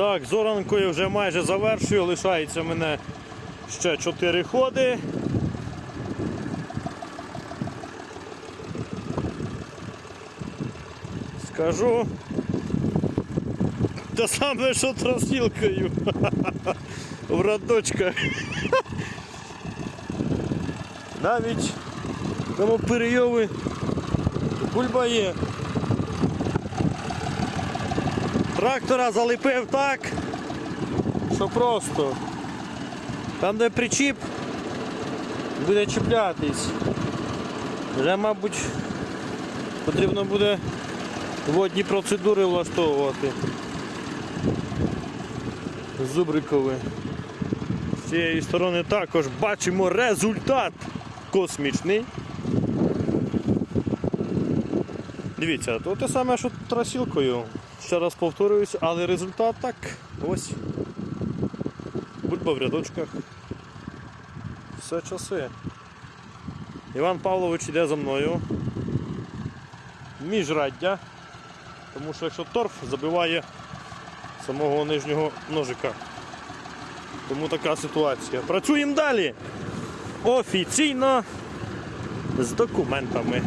Так, зоранкою вже майже завершую, лишається мене ще 4 ходи. Скажу. Те саме, що тросілкою. В радочках. Навіть тому перейови бульба є. Трактора заліпив так, що просто. Там, де причіп, буде чіплятись. Вже, мабуть, потрібно буде водні процедури влаштовувати. Зубрикові. З цієї сторони також бачимо результат космічний. Дивіться, то те саме, що трасілкою. Ще раз повторююсь, але результат так. Ось. Бульба в рядочках. Все часи. Іван Павлович йде за мною. Міжраддя. Тому що якщо торф забиває самого нижнього ножика. Тому така ситуація. Працюємо далі. Офіційно з документами.